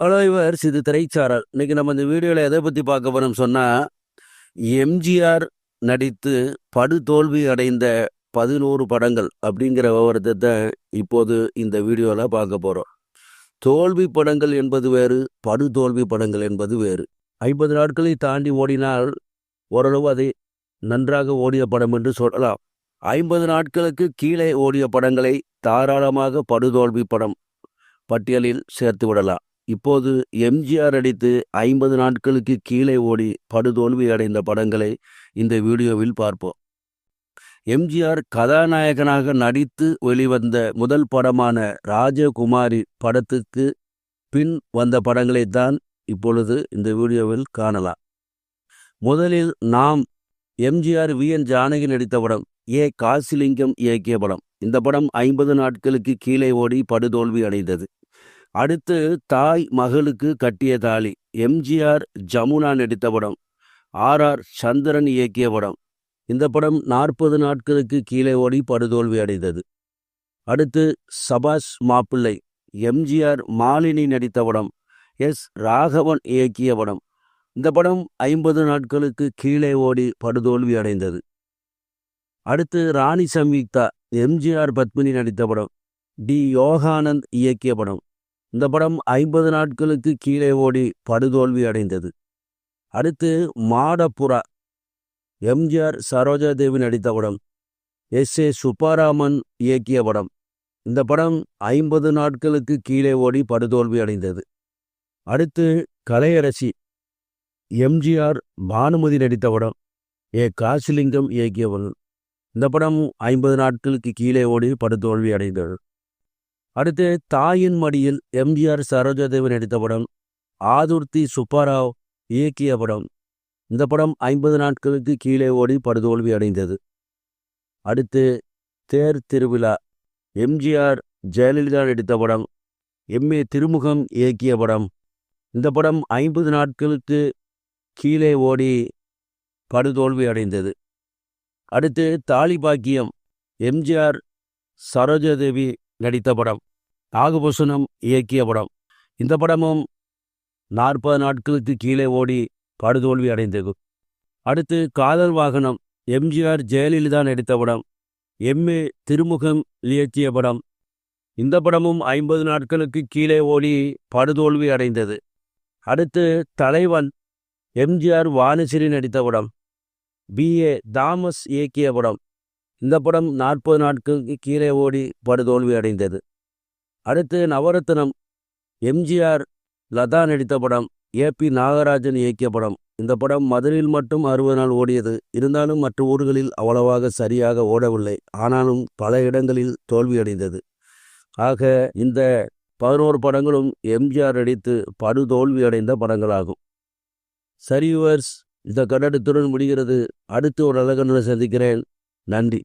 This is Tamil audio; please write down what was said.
ஹலோ இவர்ஸ் இது திரைச்சாரல். இன்னைக்கு நம்ம இந்த வீடியோவில் எதை பற்றி பார்க்க போகிறோம் சொன்னால் எம்ஜிஆர் நடித்து படுதோல்வி அடைந்த பதினோரு படங்கள் அப்படிங்கிற விவரத்தை தான் இப்போது இந்த வீடியோவில் பார்க்க போகிறோம் தோல்வி படங்கள் என்பது வேறு படுதோல்வி படங்கள் என்பது வேறு. ஐம்பது நாட்களை தாண்டி ஓடினால் ஓரளவு அதை நன்றாக ஓடிய படம் என்று சொல்லலாம். ஐம்பது நாட்களுக்கு கீழே ஓடிய படங்களை தாராளமாக படுதோல்வி படம் பட்டியலில் சேர்த்து விடலாம். இப்போது எம்ஜிஆர் அடித்து ஐம்பது நாட்களுக்கு கீழே ஓடி படுதோல்வி அடைந்த படங்களை இந்த வீடியோவில் பார்ப்போம். எம்ஜிஆர் கதாநாயகனாக நடித்து வெளிவந்த முதல் படமான ராஜகுமாரி படத்துக்கு பின் வந்த படங்களை தான் இப்பொழுது இந்த வீடியோவில் காணலாம். முதலில் நாம் எம்ஜிஆர் வி. என். ஜானகி நடித்த படம் ஏ. காசிலிங்கம் இயக்கிய படம். இந்த படம் ஐம்பது நாட்களுக்கு கீழே ஓடி படுதோல்வி அடைந்தது. அடுத்து தாய் மகளுக்கு கட்டிய தாலி. எம்ஜிஆர் ஜமுனா நடித்த படம். ஆர் ஆர் சந்திரன் இயக்கிய படம். இந்த படம் நாற்பது நாட்களுக்கு கீழே ஓடி படுதோல்வி அடைந்தது. அடுத்து சபாஷ் மாப்பிள்ளை. எம்ஜிஆர் மாலினி நடித்த படம். எஸ் ராகவன் இயக்கிய படம். இந்த படம் ஐம்பது நாட்களுக்கு கீழே ஓடி படுதோல்வி அடைந்தது. அடுத்து ராணி சம்யுக்தா. எம்ஜிஆர் பத்மினி நடித்த படம். டி யோகானந்த் இயக்கிய படம். இந்த படம் ஐம்பது நாட்களுக்கு கீழே ஓடி படுதோல்வி அடைந்தது. அடுத்து மாடப்புறா எம்ஜிஆர் சரோஜாதேவி நடித்த படம் எஸ் ஏ சுப்பாராமன் இயக்கிய படம். இந்த படம் ஐம்பது நாட்களுக்கு கீழே ஓடி படுதோல்வி அடைந்தது. அடுத்து கலையரசி எம்ஜிஆர் பானுமதி நடித்த படம் ஏ காசிலிங்கம் இயக்கிய படம். இந்த படம் ஐம்பது நாட்களுக்கு கீழே ஓடி படுதோல்வி அடைந்தது. அடுத்து தாயின் மடியில் எம்ஜிஆர் சரோஜாதேவன் நடித்த படம் ஆதுர்த்தி சுப்பாராவ் இயக்கிய படம். இந்த படம் ஐம்பது நாட்களுக்கு கீழே ஓடி படுதோல்வி அடைந்தது. அடுத்து தேர் திருவிழா எம்ஜிஆர் ஜெயலலிதா நடித்த படம் எம். ஏ. திருமுகம் இயக்கிய படம். இந்த படம் ஐம்பது நாட்களுக்கு கீழே ஓடி படுதோல்வி அடைந்தது. அடுத்து தாலிபாக்கியம் எம்ஜிஆர் சரோஜாதேவி நடித்த படம். நாகபூஷணம் இயக்கிய படம். இந்த படமும் நாற்பது நாட்களுக்கு கீழே ஓடி படுதோல்வி அடைந்தது. அடுத்து காதல் வாகனம் எம்ஜிஆர் ஜெயலலிதா நடித்த படம். எம்ஏ திருமுகம் இயக்கிய படம். இந்த படமும் ஐம்பது நாட்களுக்கு கீழே ஓடி படுதோல்வி அடைந்தது. அடுத்து தலைவன் எம்ஜிஆர் வானசிறி நடித்த படம். பி. ஏ. தாமஸ் இயக்கிய படம். இந்த படம் நாற்பது நாட்களுக்கு கீழே ஓடி படுதோல்வி அடைந்தது. அடுத்து நவரத்னம் எம்ஜிஆர் லதா நடித்த படம் ஏ பி நாகராஜன் இயக்கிய படம். இந்த படம் மதுரையில் மட்டும் அறுபது நாள் ஓடியது. இருந்தாலும் மற்ற ஊர்களில் அவ்வளவாக சரியாக ஓடவில்லை. ஆனாலும் பல இடங்களில் தோல்வியடைந்தது ஆக இந்த பதினோரு படங்களும் எம்ஜிஆர் நடித்து படுதோல்வி அடைந்த படங்களாகும். சரிவர்ஸ் இந்த கட்டடத்துடன் முடிகிறது. அடுத்து ஒரு அழகனுடன் சந்திக்கிறேன். நன்றி.